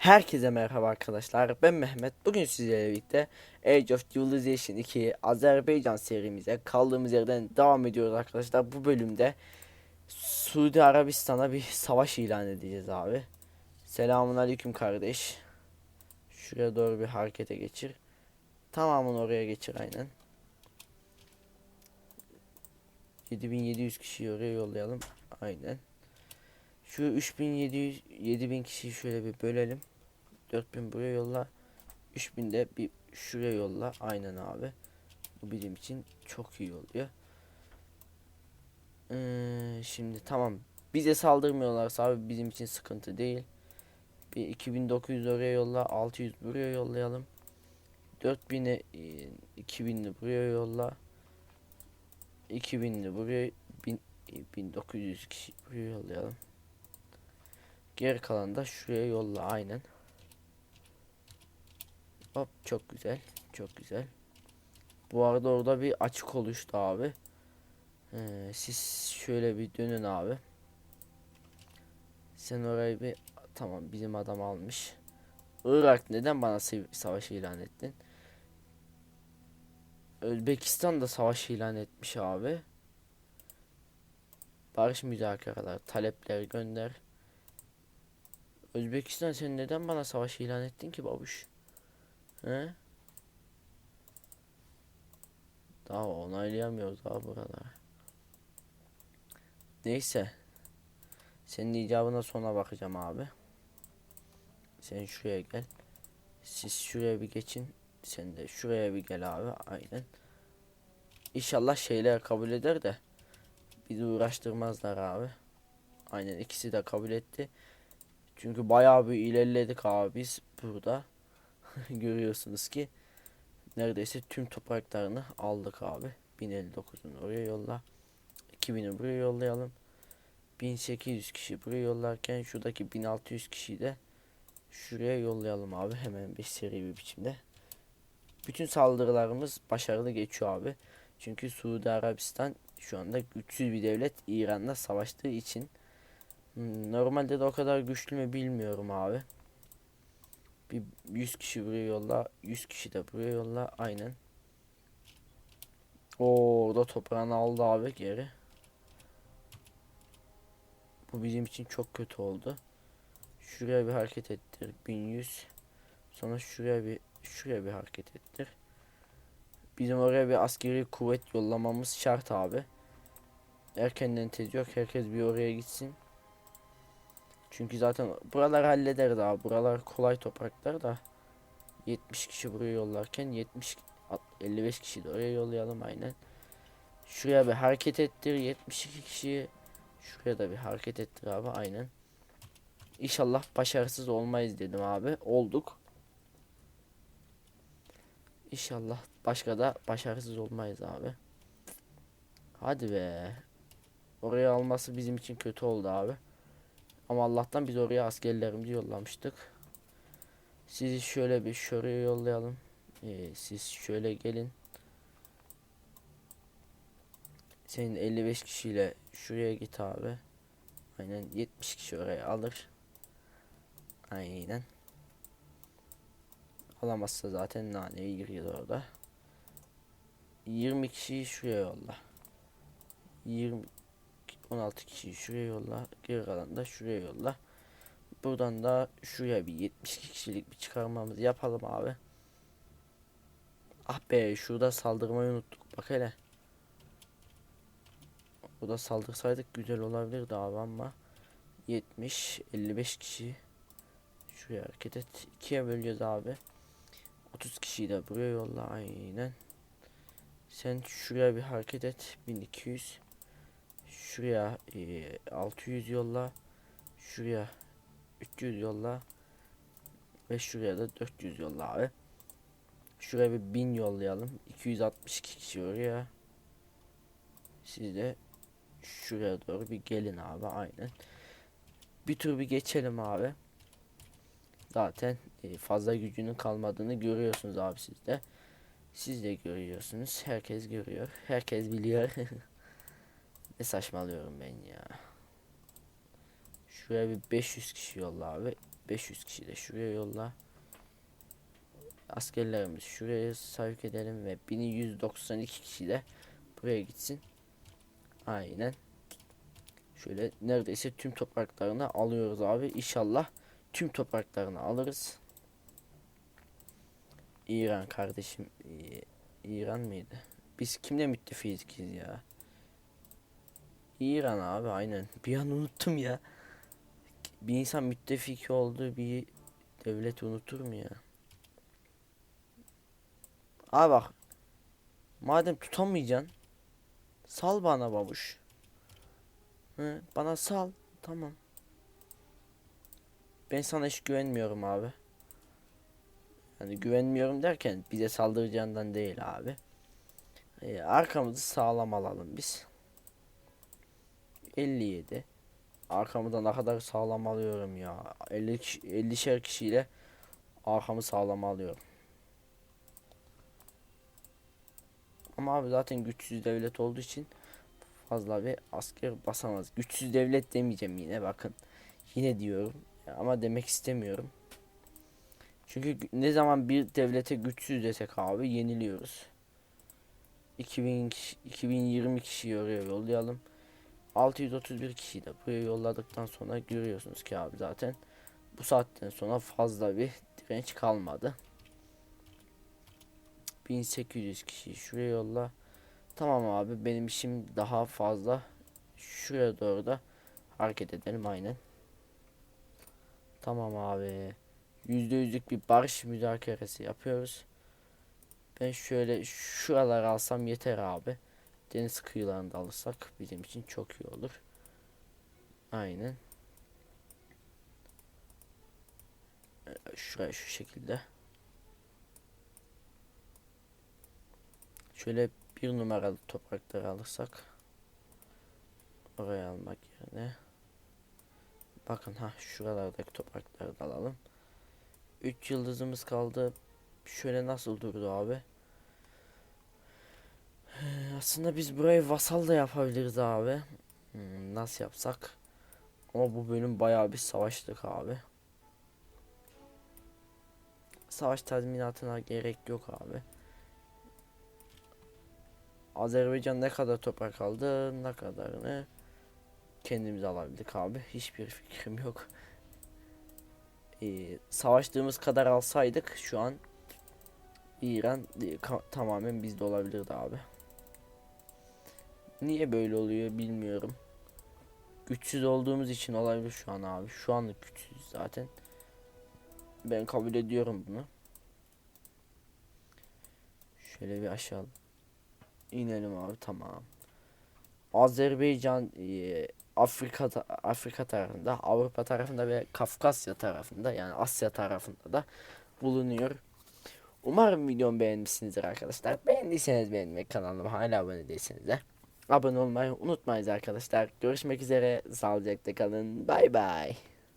Herkese merhaba arkadaşlar. Ben Mehmet. Bugün sizlerle birlikte Age of Civilization 2 Azerbaycan serimize kaldığımız yerden devam ediyoruz arkadaşlar. Bu bölümde Suudi Arabistan'a bir savaş ilan edeceğiz abi. Selamun aleyküm kardeş. Şuraya doğru bir harekete geçir. Tamamını oraya geçir aynen. 7700 kişiyi oraya yollayalım. Aynen. Şu 3700 7000 kişiyi şöyle bir bölelim. 4000 buraya yolla. 3000 de bir şuraya yolla. Aynen abi. Bu bizim için çok iyi oluyor. Ee, şimdi tamam. Bize saldırmıyorlarsa abi bizim için sıkıntı değil. Bir 2900 oraya yolla. 600 buraya yollayalım. 4000'e 2000'li buraya yolla. 2000'li buraya 1000 1900 kişi buraya yollayalım. Geri kalan da şuraya yolla aynen. Hop çok güzel. Çok güzel. Bu arada orada bir açık oluştu abi. Ee, siz şöyle bir dönün abi. Sen orayı bir tamam bizim adam almış. Irak neden bana savaş ilan ettin? Özbekistan da savaş ilan etmiş abi. Barış müzakereler, talepler gönder. Özbekistan sen neden bana savaş ilan ettin ki babuş? He? Daha onaylayamıyoruz abi buraları. Neyse. Senin icabına sonra bakacağım abi. Sen şuraya gel. Siz şuraya bir geçin. Sen de şuraya bir gel abi. Aynen. İnşallah şeyler kabul eder de bizi uğraştırmazlar abi. Aynen ikisi de kabul etti. Çünkü bayağı bir ilerledik abi biz burada. Görüyorsunuz ki neredeyse tüm topraklarını aldık abi. 1059'unu oraya yolla. 2000'i buraya yollayalım. 1800 kişi buraya yollarken şuradaki 1600 kişiyi de şuraya yollayalım abi hemen bir seri bir biçimde. Bütün saldırılarımız başarılı geçiyor abi. Çünkü Suudi Arabistan şu anda güçsüz bir devlet İran'la savaştığı için Hmm, Normalde de o kadar güçlü mü bilmiyorum abi. Bir 100 kişi buraya yolla, 100 kişi de buraya yolla. Aynen. O da toprağını aldı abi geri. Bu bizim için çok kötü oldu. Şuraya bir hareket ettir. 1100. Sonra şuraya bir şuraya bir hareket ettir. Bizim oraya bir askeri kuvvet yollamamız şart abi. Erkenden tez yok. Herkes bir oraya gitsin. Çünkü zaten buralar halleder daha. Buralar kolay topraklar da. 70 kişi buraya yollarken 70 55 kişi de oraya yollayalım aynen. Şuraya bir hareket ettir 72 kişi. Şuraya da bir hareket ettir abi aynen. İnşallah başarısız olmayız dedim abi. Olduk. İnşallah başka da başarısız olmayız abi. Hadi be. Oraya alması bizim için kötü oldu abi. Ama Allah'tan biz oraya askerlerimizi yollamıştık. Sizi şöyle bir şuraya yollayalım. Ee, siz şöyle gelin. Senin 55 kişiyle şuraya git abi. Aynen 70 kişi oraya alır. Aynen. Alamazsa zaten naneyi giriyor orada. 20 kişiyi şuraya yolla. 20 16 kişiyi şuraya yolla. Geri kalan da şuraya yolla. Buradan da şuraya bir 72 kişilik bir çıkarmamızı yapalım abi. Ah be şurada saldırmayı unuttuk. Bak hele. Burada saldırsaydık güzel olabilirdi abi ama 70 55 kişi şuraya hareket et. ikiye böleceğiz abi. 30 kişiyi de buraya yolla aynen. Sen şuraya bir hareket et. 1200 şuraya e, 600 yolla. Şuraya 300 yolla. Ve şuraya da 400 yolla abi. Şuraya bir 1000 yollayalım. 262 kişi oraya siz de şuraya doğru bir gelin abi aynen. Bir tur bir geçelim abi. Zaten e, fazla gücünün kalmadığını görüyorsunuz abi siz de. Siz de görüyorsunuz. Herkes görüyor. Herkes biliyor Ne saçmalıyorum ben ya. Şuraya bir 500 kişi yolla abi. 500 kişi de şuraya yolla. Askerlerimizi şuraya sevk edelim ve 1192 kişi de buraya gitsin. Aynen. Şöyle neredeyse tüm topraklarını alıyoruz abi. İnşallah tüm topraklarını alırız. İran kardeşim. İran mıydı? Biz kimle müttefikiz ya? İran abi aynen. Bir an unuttum ya. Bir insan müttefiki olduğu bir devleti unutur mu ya? Abi bak. Madem tutamayacaksın. Sal bana babuş. Hı, bana sal. Tamam. Ben sana hiç güvenmiyorum abi. Yani güvenmiyorum derken bize saldıracağından değil abi. Ee, arkamızı sağlam alalım biz. 57. Arkamı ne kadar sağlam alıyorum ya. 50 kişi, 50'şer kişiyle arkamı sağlam alıyorum. Ama abi zaten güçsüz devlet olduğu için fazla bir asker basamaz. Güçsüz devlet demeyeceğim yine bakın. Yine diyorum ama demek istemiyorum. Çünkü ne zaman bir devlete güçsüz desek abi yeniliyoruz. 2000 kişi, 2020 kişiyi oraya yollayalım. 631 kişiyi de buraya yolladıktan sonra görüyorsunuz ki abi zaten bu saatten sonra fazla bir direnç kalmadı. 1800 kişiyi şuraya yolla. Tamam abi benim işim daha fazla. Şuraya doğru da hareket edelim aynen. Tamam abi. %100'lük bir barış müzakeresi yapıyoruz. Ben şöyle şuraları alsam yeter abi. Deniz kıyılarını da alırsak bizim için çok iyi olur. Aynen. Ee, Şuraya şu şekilde. Şöyle bir numaralı toprakları alırsak. Oraya almak yerine. Bakın ha şuralardaki toprakları da alalım. 3 yıldızımız kaldı. Şöyle nasıl durdu abi? Ee, Aslında biz burayı vasal da yapabiliriz abi. Hmm, nasıl yapsak? Ama bu bölüm bayağı bir savaştık abi. Savaş tazminatına gerek yok abi. Azerbaycan ne kadar toprak aldı, ne kadarını kendimiz alabildik abi. Hiçbir fikrim yok. Ee, savaştığımız kadar alsaydık şu an İran e, tamamen bizde olabilirdi abi. Niye böyle oluyor bilmiyorum. Güçsüz olduğumuz için olabilir şu an abi. Şu anlık güçsüz zaten. Ben kabul ediyorum bunu. Şöyle bir aşağı inelim abi tamam. Azerbaycan e, Afrika Afrika tarafında, Avrupa tarafında ve Kafkasya tarafında yani Asya tarafında da bulunuyor. Umarım videomu beğenmişsinizdir arkadaşlar. Beğendiyseniz beğenmeyi, kanalıma hala abone değilseniz de abone olmayı unutmayın arkadaşlar. Görüşmek üzere. Sağlıcakla kalın. Bay bay.